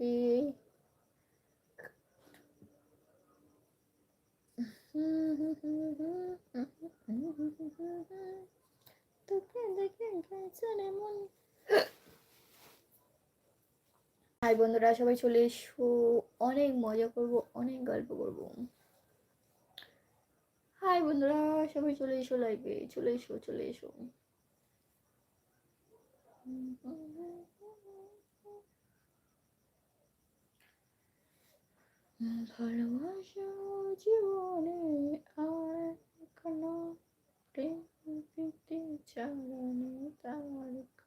একটি তোকে দেখে গেছে হাই বন্ধুরা, সবাই চলে এসো। অনেক মজা করব, অনেক গল্প করব। হাই বন্ধুরা, সবাই চলে এসো লাইভে চলে এসো চলে এসো। それは正直にあれかな。リンピティチャにたまるか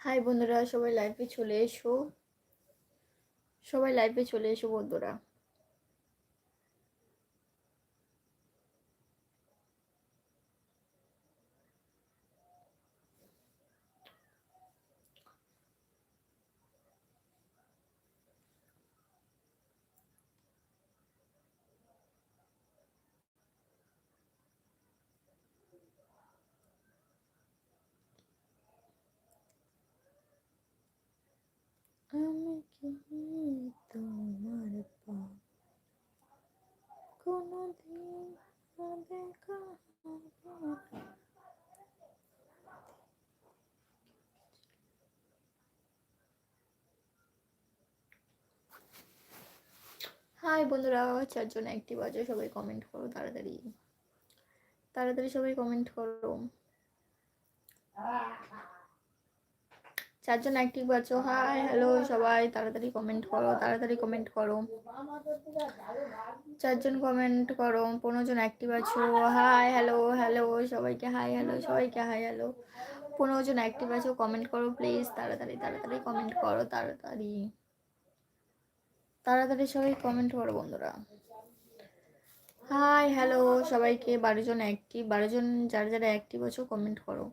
হাই বন্ধুরা সবাই লাইভে চলে এসো। সবাই লাইভে চলে এসো বন্ধুরা। আমি কি তোমার পা কোনদিন দেখা হবে। হাই বন্ধুরা চারজন অ্যাক্টিভ আছে সবাই কমেন্ট করো তাড়াতাড়ি। তাড়াতাড়ি সবাই কমেন্ট করো। চারজন অ্যাক্টিভ আছো। হাই হ্যালো সবাই, তাড়াতাড়ি কমেন্ট করো, তাড়াতাড়ি কমেন্ট করো। চারজন কমেন্ট করো, পনেরো জন অ্যাক্টিভ আছো। হাই হ্যালো হ্যালো সবাইকে হাই হ্যালো সবাইকে হাই হ্যালো পনেরো জন অ্যাক্টিভ আছো কমেন্ট করো প্লিজ তাড়াতাড়ি তাড়াতাড়ি কমেন্ট করো, তাড়াতাড়ি। তাড়াতাড়ি সবাই কমেন্ট করো, বন্ধুরা। হাই হ্যালো সবাইকে, বারো জন অ্যাক্টিভ বারো জন যারা যারা অ্যাক্টিভ আছো কমেন্ট করো।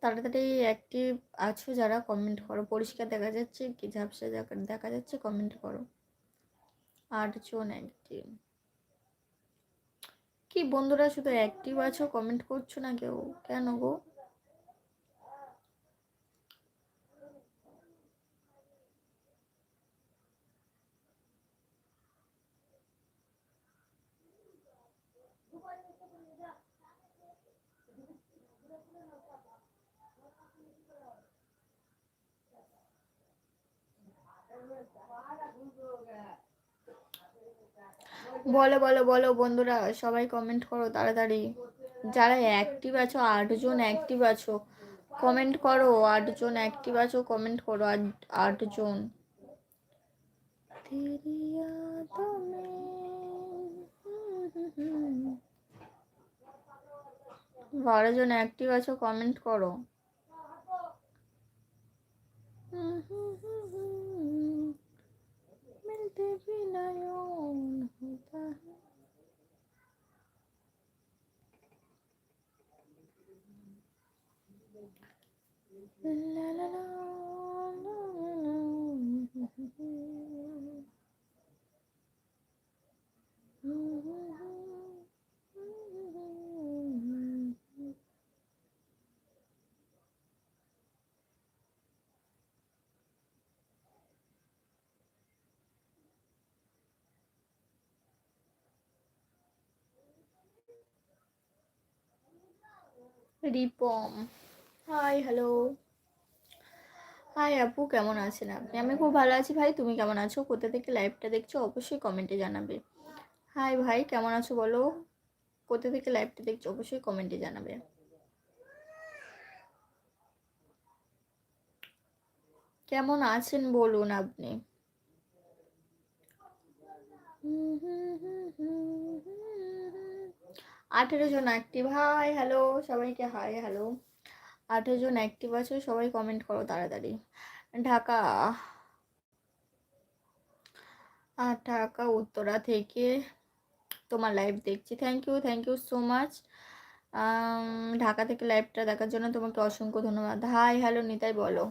তাড়াতাড়ি অ্যাক্টিভ আছো যারা কমেন্ট করো। পরিষ্কার দেখা যাচ্ছে কি ঝাপসা দেখা- যাচ্ছে? কমেন্ট করো। আটজন অ্যাক্টিভ কি বন্ধুরা শুধু অ্যাক্টিভ আছো? কমেন্ট করছ না কেউ? কেন গো? বলো বলো বলো, বন্ধুরা, সবাই কমেন্ট করো তাড়াতাড়ি। যারা অ্যাক্টিভ আছো, আটজন অ্যাক্টিভ আছো কমেন্ট করো, আটজন অ্যাক্টিভ আছো কমেন্ট করো আটজন। বারো জন অ্যাক্টিভ আছো কমেন্ট করো। রিপম। হাই হ্যালো হাই আপু কেমন আছেন আপনি? আমি খুব ভালো আছি ভাই তুমি কেমন আছো? কোথা থেকে লাইভটা দেখছ? অবশ্যই কমেন্টে জানাবে। হাই ভাই কেমন আছো বলো? কোথা থেকে লাইভটা দেখছ? অবশ্যই কমেন্টে জানাবে। কেমন আছেন বলুন আপনি? আঠেরো জন অ্যাক্টিভ হাই হ্যালো সবাইকে হাই হ্যালো আঠেরো জন অ্যাক্টিভ আছে, সবাই কমেন্ট করো তাড়াতাড়ি। ঢাকা। ঢাকা, উত্তরা থেকে তোমার লাইভ দেখছি। Thank you thank you so much Dhaka থেকে লাইভটা দেখার জন্য তোমাকে অসংখ্য ধন্যবাদ। হাই হ্যালো নিতাই বলো।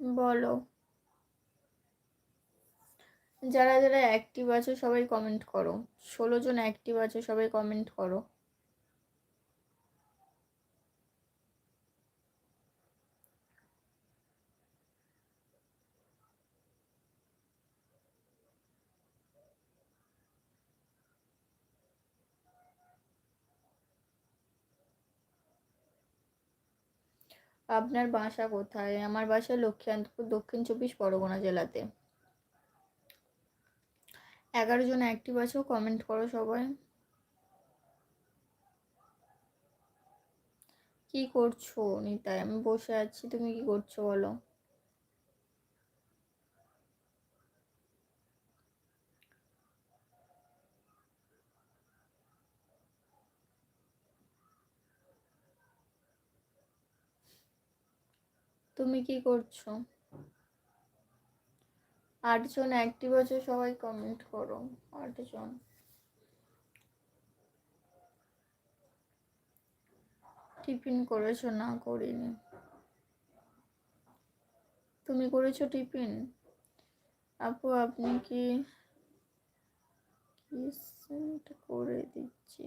বলো। যারা যারা অ্যাক্টিভ আছো সবাই কমেন্ট করো। ষোলো জন অ্যাক্টিভ আছে সবাই কমেন্ট করো। আপনার বাসা কোথায়? আমার বাসা লক্ষ্মীকান্তপুর দক্ষিণ চব্বিশ পরগনা জেলাতে। এগারো জন অ্যাক্টিভ আছো কমেন্ট করো সবাই। কি করছ নিতাই আমি বসে আছি, তুমি কি করছ বলো? তুমি কি করছ? আটজন অ্যাক্টিভ আছে, সবাই কমেন্ট করো, আটজন। টিফিন করেছ না করিনি? তুমি করেছ টিফিন? আপু, আপনি কি করে দিচ্ছি?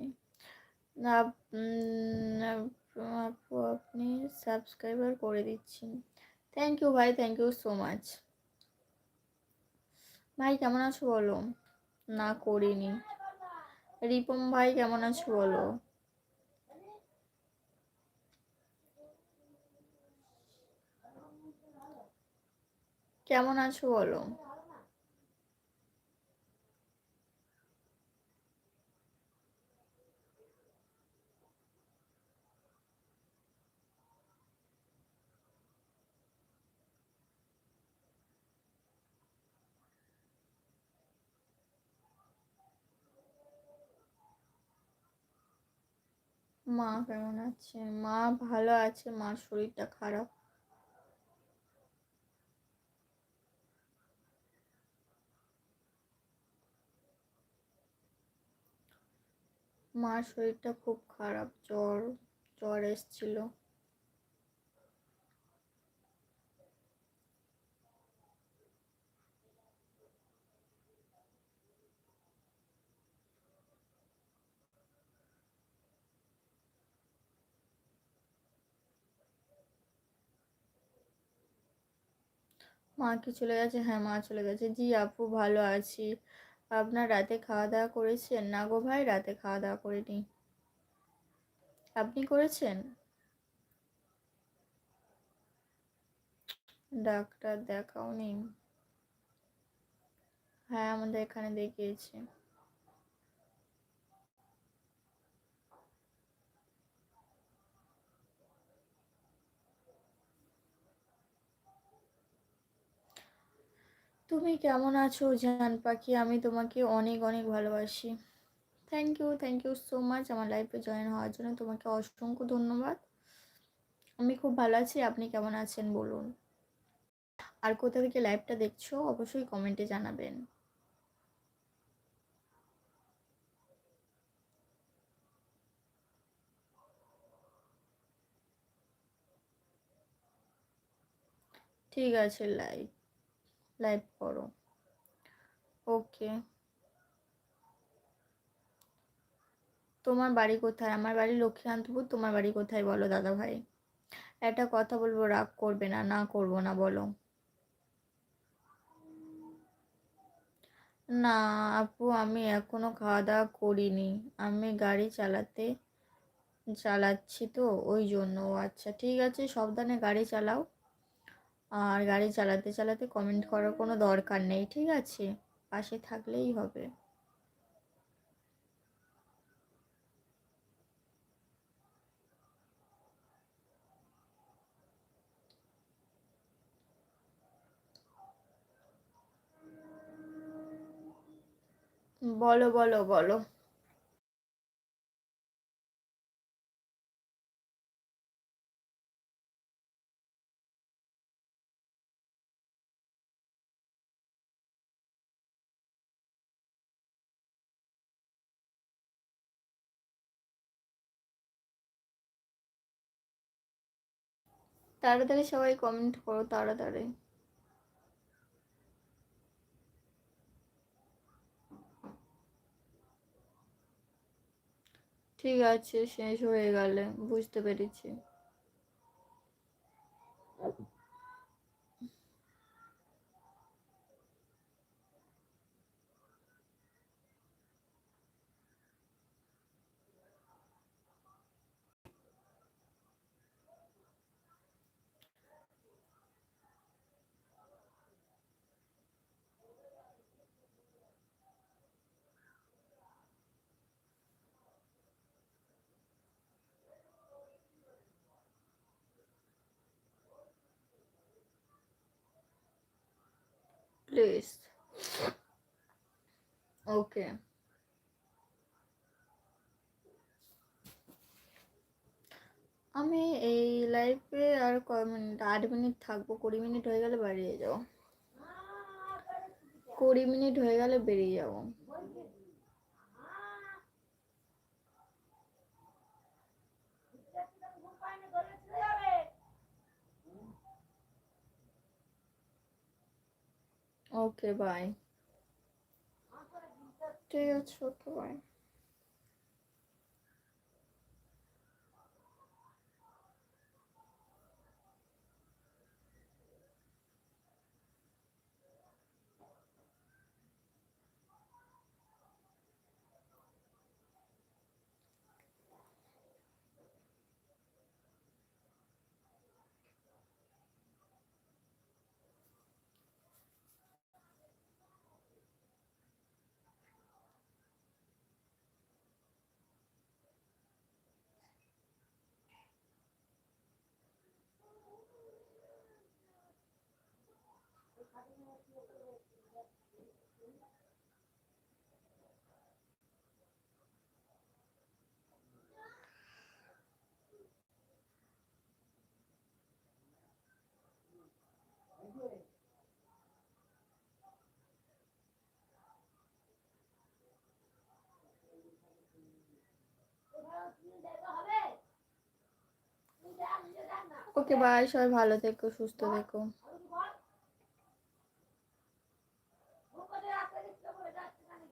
আপু আপনি সাবস্ক্রাইবার করে দিচ্ছি। থ্যাংক ইউ ভাই থ্যাংক ইউ সো মাচ ভাই কেমন আছো বলো? না করিনি। রিপম ভাই কেমন আছো বলো? কেমন আছো বলো? মা কেমন আছে? মা ভালো আছে, মার শরীরটা খারাপ। মার শরীরটা খুব খারাপ, জ্বর জ্বর এসছিল। মা কি চলে গেছে? হ্যাঁ মা চলে গেছে। জি আপু, ভালো আছি। আপনার রাতে খাওয়া দাওয়া করেছেন? না গো ভাই, রাতে খাওয়া দাওয়া করিনি। আপনি করেছেন? ডাক্তার দেখাও নেই হ্যাঁ আমাদের এখানে দেখিয়েছি। তুমি কেমন আছো জান পাখি? আমি তোমাকে অনেক অনেক ভালোবাসি। Thank you thank you so much আমার লাইফে জয়েন হওয়ার জন্য। তোমাকে অসংখ্য ধন্যবাদ। আমি খুব ভালো আছি, আপনি কেমন আছেন বলুন। আর কোথা থেকে লাইভটা দেখছ অবশ্যই কমেন্টে জানাবেন। ঠিক আছে লাইভ লাইভ করো। ওকে। তোমার বাড়ি কোথায়? আমার বাড়ি লক্ষ্মীকান্তপুর, তোমার বাড়ি কোথায় বলো দাদা ভাই একটা কথা বলব, রাগ করবে না না করব না, বলো। না আপু, আমি এখনও খাওয়া দাওয়া করিনি। আমি গাড়ি চালাতে চালাচ্ছি তো, ওই জন্য। আচ্ছা ঠিক আছে, সাবধানে গাড়ি চালাও। আর গাড়ি চালাতে চালাতে কমেন্ট করার কোনো দরকার নেই, ঠিক আছে? পাশে থাকলেই হবে। বলো বলো বলো। তাড়াতাড়ি সবাই কমেন্ট করো তাড়াতাড়ি। ঠিক আছে শেষ হয়ে গেলে বুঝতে পেরেছি। প্লিজ ওকে আমি এই লাইফে আর কয় মিনিট আট মিনিট থাকব, কুড়ি মিনিট হয়ে গেলে বেরিয়ে যাব। কুড়ি মিনিট হয়ে গেলে বেরিয়ে যাব। ওকে বাই ঠিক আছে ওকে বাই ওকে বাই সবাই ভালো থেকো সুস্থ থেকো।